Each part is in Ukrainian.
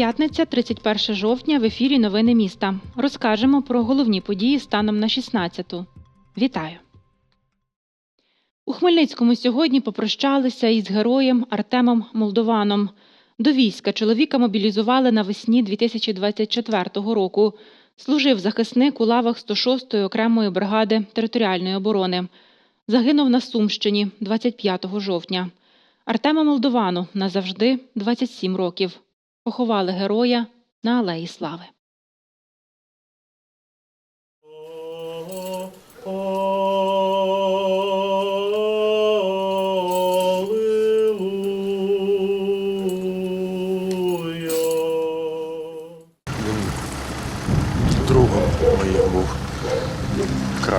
П'ятниця, 31 жовтня. В ефірі Новини міста. Розкажемо про головні події станом на 16-ту. Вітаю! У Хмельницькому сьогодні попрощалися із героєм Артемом Молдованом. До війська чоловіка мобілізували навесні 2024 року. Служив захисник у лавах 106-ї окремої бригади територіальної оборони. Загинув на Сумщині 25 жовтня. Артема Молдовану назавжди 27 років. Поховали героя на Алеї Слави.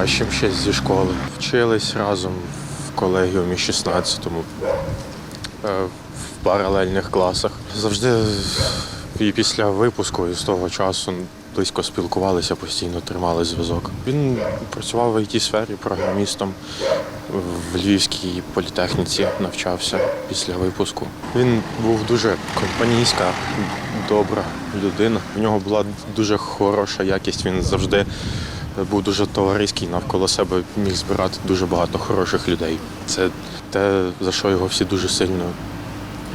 Кращим ще зі школи. Вчились разом в колегіумі 16-му е, в паралельних класах. Завжди і після випуску і з того часу близько спілкувалися, постійно тримали зв'язок. Він працював в it сфері програмістом в Львівській політехніці, навчався після випуску. Він був дуже компанійська, добра людина. В нього була дуже хороша якість. Він завжди був дуже товариський навколо себе міг збирати дуже багато хороших людей. Це те, за що його всі дуже сильно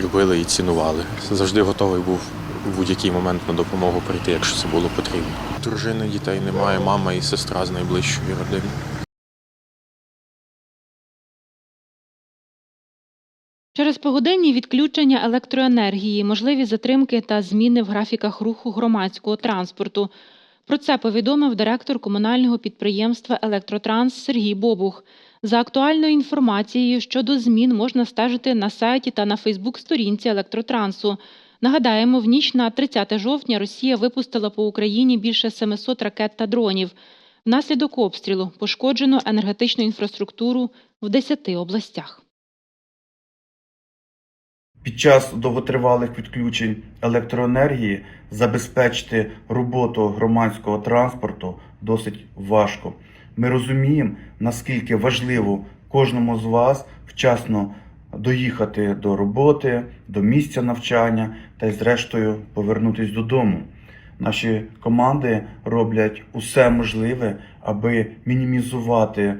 любили і цінували. Завжди готовий був в будь-який момент на допомогу прийти, якщо це було потрібно. Дружини, дітей немає, мама і сестра з найближчої родини. Через погодинні відключення електроенергії, можливі затримки та зміни в графіках руху громадського транспорту. Про це повідомив директор комунального підприємства Електротранс Сергій Бобух. За актуальною інформацією щодо змін можна стежити на сайті та на Фейсбук-сторінці Електротрансу. Нагадаємо, в ніч на 30 жовтня Росія випустила по Україні більше 700 ракет та дронів. Внаслідок обстрілу пошкоджено енергетичну інфраструктуру в 10 областях. Під час довготривалих відключень електроенергії забезпечити роботу громадського транспорту досить важко. Ми розуміємо, наскільки важливо кожному з вас вчасно доїхати до роботи, до місця навчання та й зрештою повернутися додому. Наші команди роблять усе можливе, аби мінімізувати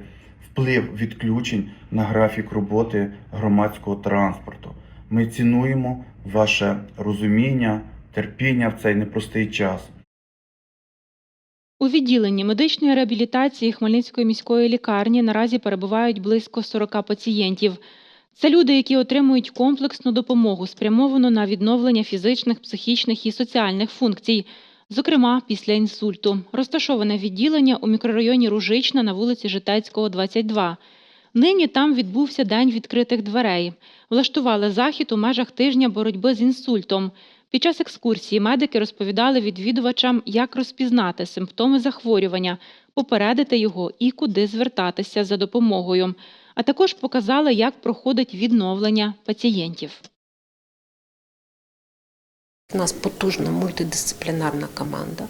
вплив відключень на графік роботи громадського транспорту. Ми цінуємо ваше розуміння, терпіння в цей непростий час. У відділенні медичної реабілітації Хмельницької міської лікарні наразі перебувають близько 40 пацієнтів. Це люди, які отримують комплексну допомогу, спрямовану на відновлення фізичних, психічних і соціальних функцій, зокрема після інсульту. Розташоване відділення у мікрорайоні Ружична на вулиці Житецького, 22. Нині там відбувся день відкритих дверей. Влаштували захід у межах тижня боротьби з інсультом. Під час екскурсії медики розповідали відвідувачам, як розпізнати симптоми захворювання, попередити його і куди звертатися за допомогою. А також показали, як проходить відновлення пацієнтів. У нас потужна мультидисциплінарна команда,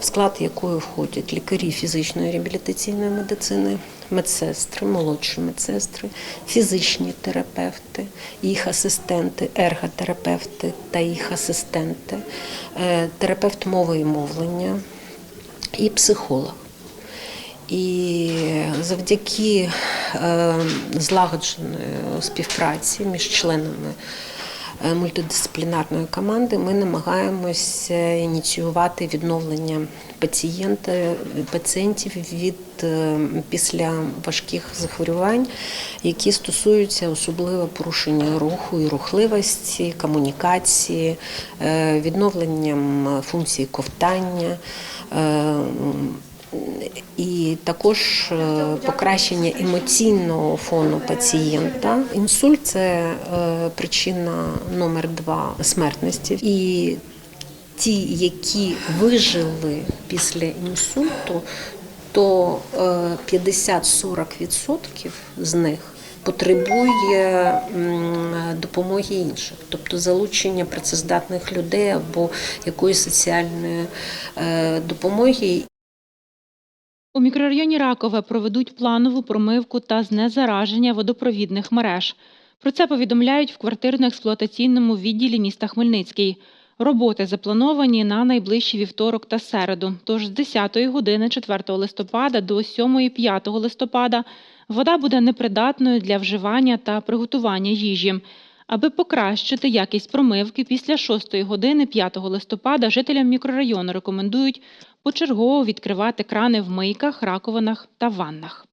в склад якої входять лікарі фізичної реабілітаційної медицини, медсестри, молодші медсестри, фізичні терапевти, їх асистенти, ерготерапевти та їх асистенти, е, терапевт мови і мовлення і психолог. І завдяки е, злагодженої співпраці між членами мультидисциплінарної команди ми намагаємося ініціювати відновлення пацієнта, пацієнтів від е, після важких захворювань, які стосуються особливо порушення руху і рухливості, комунікації, е, відновленням функцій ковтання. Е, і також е, покращення емоційного фону пацієнта. Інсульт це е, причина номер два смертності. І ті, які вижили після інсульту, то е, 50-40% з них потребує допомоги інших, тобто залучення працездатних людей або якоїсь соціальної е, допомоги. У мікрорайоні Ракове проведуть планову промивку та знезараження водопровідних мереж. Про це повідомляють в квартирно-експлуатаційному відділі міста Хмельницький. Роботи заплановані на найближчий вівторок та середу. Тож з 10 години 4 листопада до 7-5 листопада вода буде непридатною для вживання та приготування їжі. Аби покращити якість промивки, після 6 години 5 листопада жителям мікрорайону рекомендують почергово відкривати крани в мийках, раковинах та ваннах.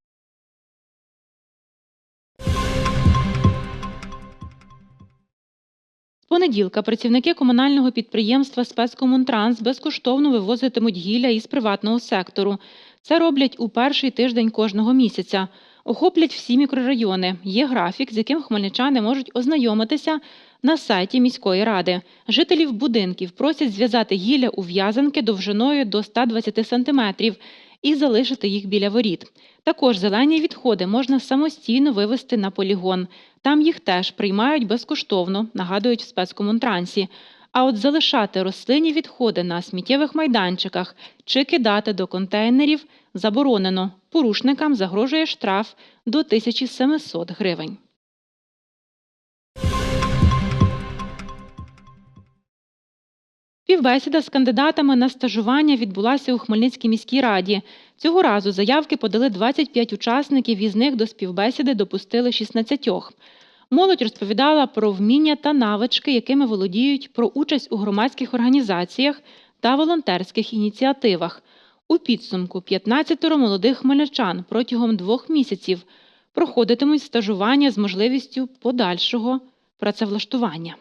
Понеділка працівники комунального підприємства «Спецкомунтранс» безкоштовно вивозитимуть гілля із приватного сектору. Це роблять у перший тиждень кожного місяця. Охоплять всі мікрорайони. Є графік, з яким хмельничани можуть ознайомитися на сайті міської ради. Жителів будинків просять зв'язати гілля у в'язанки довжиною до 120 см і залишити їх біля воріт. Також зелені відходи можна самостійно вивезти на полігон. Там їх теж приймають безкоштовно, нагадують в спецкомунтрансі. А от залишати рослинні відходи на сміттєвих майданчиках чи кидати до контейнерів заборонено. Порушникам загрожує штраф до 1700 гривень. Співбесіда з кандидатами на стажування відбулася у Хмельницькій міській раді. Цього разу заявки подали 25 учасників, із них до співбесіди допустили 16. Молодь розповідала про вміння та навички, якими володіють, про участь у громадських організаціях та волонтерських ініціативах. У підсумку 15 молодих хмельничан протягом двох місяців проходитимуть стажування з можливістю подальшого працевлаштування.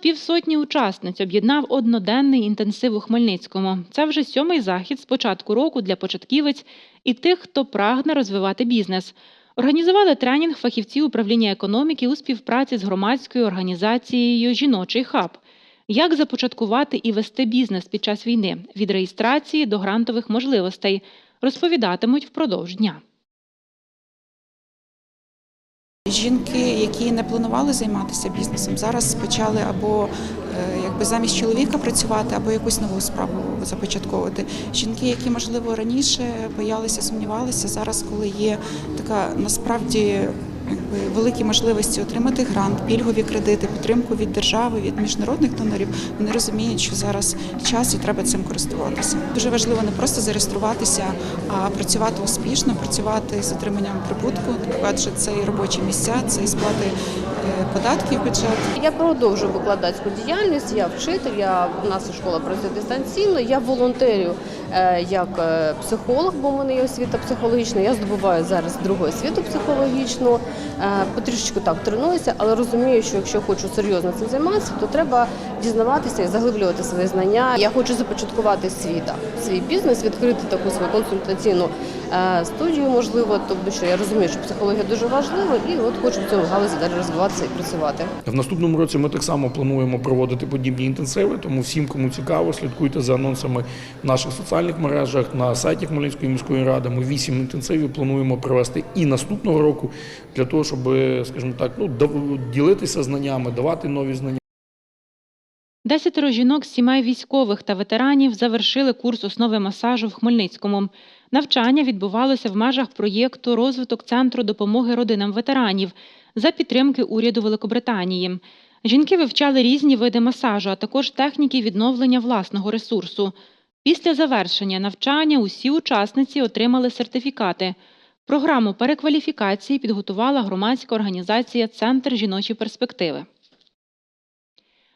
Півсотні учасниць об'єднав одноденний інтенсив у Хмельницькому. Це вже сьомий захід з початку року для початківець і тих, хто прагне розвивати бізнес. Організували тренінг фахівців управління економіки у співпраці з громадською організацією Жіночий хаб. Як започаткувати і вести бізнес під час війни від реєстрації до грантових можливостей, розповідатимуть впродовж дня. Жінки, які не планували займатися бізнесом, зараз почали або е, якби замість чоловіка працювати, або якусь нову справу започатковувати. Жінки, які можливо раніше боялися, сумнівалися, зараз, коли є така насправді великі можливості отримати грант, пільгові кредити, підтримку від держави, від міжнародних донорів, вони розуміють, що зараз час і треба цим користуватися. Дуже важливо не просто зареєструватися, а працювати успішно, працювати з отриманням прибутку, адже це і робочі місця, це і сплати е, податків в бюджет. Я продовжую викладацьку діяльність, я вчитель, я, у нас школа працює дистанційно, я волонтерю як е, психолог, бо в мене є освіта психологічна. Я здобуваю зараз другу освіту психологічну. Е, Потрішечку так тренуюся, але розумію, що якщо хочу серйозно цим займатися, то треба дізнаватися і заглиблювати свої знання. Я хочу започаткувати світа, свій бізнес, відкрити таку свою консультаційну е, студію, можливо, тому що я розумію, що психологія дуже важлива, і от хочу в цьому галузі далі розвиватися і працювати. В наступному році ми так само плануємо проводити подібні інтенсиви, тому всім, кому цікаво, слідкуйте за анонсами в наших соціальних мережах на сайті Хмельницької міської ради. Ми вісім інтенсивів плануємо провести і наступного року для того, щоб, скажімо так, ну ділитися знаннями, давати нові знання. Десятеро жінок з сімей військових та ветеранів завершили курс основи масажу в Хмельницькому. Навчання відбувалося в межах проєкту Розвиток центру допомоги родинам ветеранів за підтримки уряду Великобританії. Жінки вивчали різні види масажу, а також техніки відновлення власного ресурсу. Після завершення навчання усі учасниці отримали сертифікати. Програму перекваліфікації підготувала громадська організація Центр жіночі перспективи.